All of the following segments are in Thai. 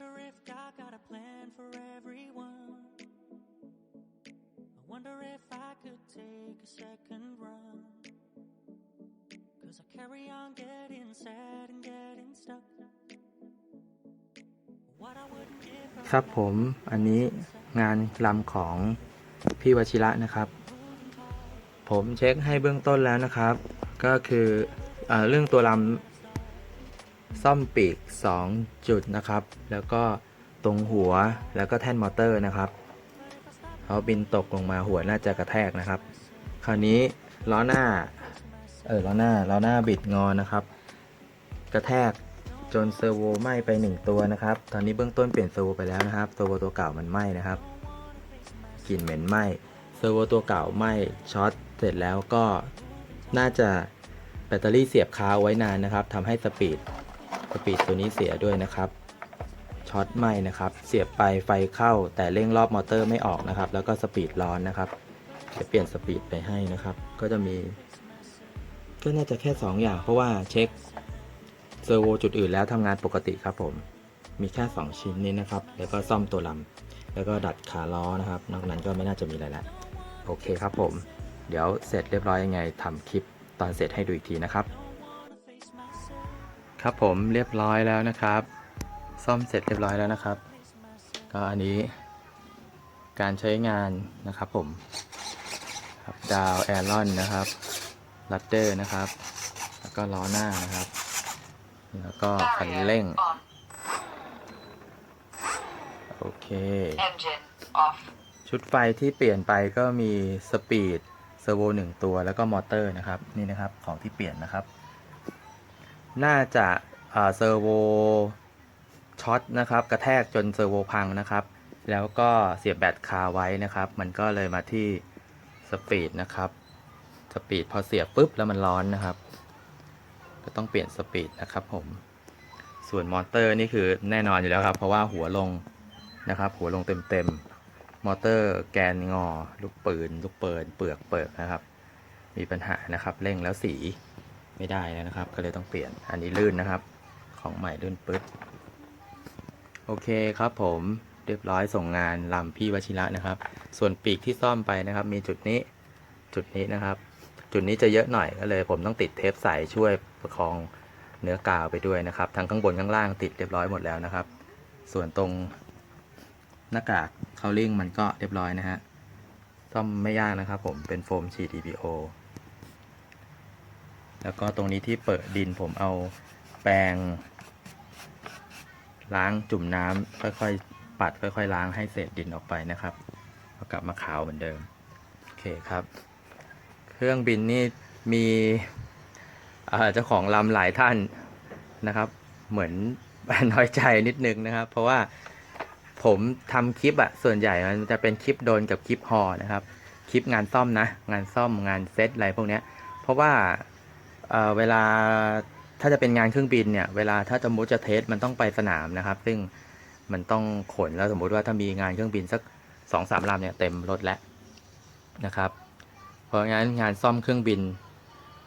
wonder if God got a plan for everyone. I wonder if I could take a second run. Cause I carry on getting sad and getting stuck. What I would ครับผมอันนี้งานลำของพี่วชิระนะครับ ผมเช็คให้เบื้องต้นแล้วนะครับ ก็คืออเรื่องตัวลำ ซ่อมปีก 2 จุดนะครับ แล้วก็ตรงหัวแล้วก็แท่นมอเตอร์นะครับเขาบินตกลงมาหัวน่าจะกระแทกนะครับ คราวนี้ล้อหน้า เออล้อหน้าล้อหน้าบิดงอนะครับ กระแทกจนเซอร์โวไหม้ไป 1 ตัวนะครับ ตอนนี้เบื้องต้นเปลี่ยนเซอร์โวไปแล้วนะครับเซอร์โวตัวเก่ามันไหม้นะครับกลิ่นเหม็นไหม้เซอร์โวตัวเก่าไหม้ช็อตเสร็จแล้วก็น่าจะแบตเตอรี่เสียบคาไว้นานนะครับทำให้สปีด สปีดตัวนี้เสียด้วยนะครับช็อตไหม้นะครับ เสียบไปไฟเข้า แต่เร่งรอบมอเตอร์ไม่ออกนะครับ แล้วก็สปีดร้อนนะครับจะเปลี่ยนสปีดไปให้นะครับ ก็จะมี ก็น่าจะแค่ 2 อย่าง เพราะว่าเช็คเซอร์โวจุดอื่นแล้วทำงานปกติครับผม มีแค่ 2 ชิ้นนี้นะครับ แล้วก็ซ่อมตัวลำแล้วก็ดัดขาล้อนะครับ นอกนั้นก็ไม่น่าจะมีอะไรละโอเคครับผม เดี๋ยวเสร็จเรียบร้อยยังไงทำคลิปตอนเสร็จให้ดูอีกทีนะครับ ครับผมเรียบร้อยแล้วนะครับ ซ่อมเสร็จเรียบร้อยแล้วนะครับ ก็อันนี้ การใช้งานนะครับผมครับดาวแอรอนนะครับลัดเดอร์นะครับ แล้วก็ล้อหน้านะครับ แล้วก็คันเร่ง โอเค ชุดไฟที่เปลี่ยนไปก็มีสปีดเซอร์โวหนึ่งตัวแล้วก็มอเตอร์นะครับ นี่นะครับของที่เปลี่ยนนะครับ น่าจะเซอร์โวช็อตนะครับกระแทกจนเซอร์โวพังนะครับ แล้วก็เสียบแบตคาไว้นะครับ มันก็เลยมาที่สปีดนะครับสปีดพอเสียบปุ๊บแล้วมันร้อนนะครับ ก็ต้องเปลี่ยนสปีดนะครับผมส่วนมอเตอร์นี่คือแน่นอนอยู่แล้วครับ เพราะว่าหัวลงนะครับ หัวลงเต็มๆมอเตอร์แกนงอ ลูกปืน ลูกเปิดเปลือกเปิดนะครับ มีปัญหานะครับเร่งแล้วสี ไม่ได้แล้วนะครับ ก็เลยต้องเปลี่ยนอันนี้ลื่นนะครับ ของใหม่ลื่นปึ๊ดโอเคครับผมเรียบร้อยส่งงานลำพี่วชิระนะครับ ส่วนปีกที่ซ่อมไปนะครับ มีจุดนี้จุดนี้นะครับ จุดนี้จะเยอะหน่อยก็เลย ผมต้องติดเทปใสช่วยประคองเนื้อกาวไปด้วยนะครับ ทั้งข้างบนข้างล่างติดเรียบร้อยหมดแล้วนะครับ ส่วนตรงหน้ากากเคาลิงมันก็เรียบร้อยนะฮะซ่อมไม่ยากนะครับ ผมเป็นโฟมฉีด EPO แล้วก็ตรงนี้ที่เปิดดินผมเอาแปรงล้างจุ่มน้ำค่อยๆ ปัดค่อยๆ ล้างให้เศษดินออกไปนะครับเอากลับมาขาวเหมือนเดิม โอเคครับ เครื่องบินนี่มีเจ้าของลำหลายท่านนะครับ เหมือนน้อยใจนิดนึงนะครับ เพราะว่าผมทำคลิปอะส่วนใหญ่มันจะเป็นคลิปโดนกับคลิปฮอนะครับ คลิปงานซ่อมนะ งานซ่อมงานเซตอะไรพวกเนี้ย เพราะว่า เเวลาถ้าจะเป็นงานเครื่องบินเนี่ย เวลาถ้าสมมติจะเทสมันต้องไปสนามนะครับ ซึ่งมันต้องขนแล้วสมมุติว่าถ้ามีงานเครื่องบินสักสองสามลำเนี่ยเต็มรถแล้วนะครับ เพราะงั้นงานซ่อมเครื่องบิน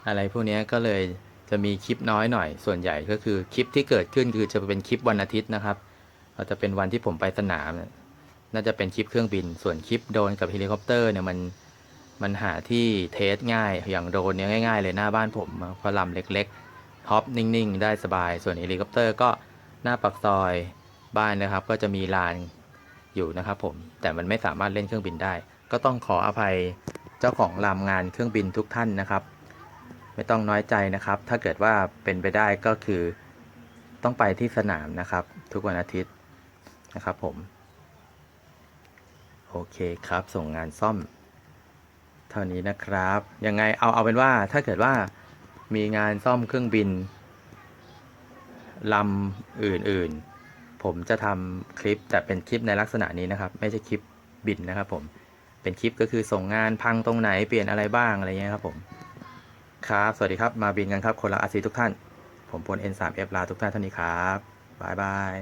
อะไรพวกนี้ก็เลยจะมีคลิปน้อยหน่อย ส่วนใหญ่ก็คือคลิปที่เกิดขึ้นคือจะเป็นคลิปวันอาทิตย์นะครับเราจะเป็นวันที่ผมไปสนามเนี่ยน่าจะเป็นคลิปเครื่องบิน ส่วนคลิปโดรนกับเฮลิคอปเตอร์เนี่ยมัน มันหาที่เทสง่ายอย่างโดรนเนี่ยง่าย ๆ เลยหน้าบ้านผมเพราะลำเล็กๆท็อปนิ่งๆ ได้สบาย ส่วนเฮลิคอปเตอร์ก็หน้าปักซอยบ้านนะครับ ก็จะมีลานอยู่นะครับผมแต่มันไม่สามารถเล่นเครื่องบินได้ ก็ต้องขออภัยเจ้าของลำงานเครื่องบินทุกท่านนะครับ ไม่ต้องน้อยใจนะครับ ถ้าเกิดว่าเป็นไปได้ก็คือต้องไปที่สนามนะครับ ทุกวันอาทิตย์นะครับผม โอเคครับ ส่งงานซ่อม เท่านี้นะครับ ยังไงเอาเอาเป็นว่าถ้าเกิดว่ามีงานซ่อมเครื่องบินลำอื่นๆ ผมจะทำคลิปแต่เป็นคลิปในลักษณะนี้นะครับ ไม่ใช่คลิปบินนะครับผมเป็นคลิปก็คือส่งงานพังตรงไหนเปลี่ยนอะไรบ้างอะไรเงี้ยครับผมครับ สวัสดีครับ มาบินกันครับ คนละอาซีทุกท่าน ผมพล N3F ลาทุกท่านเท่านี้ครับบายบาย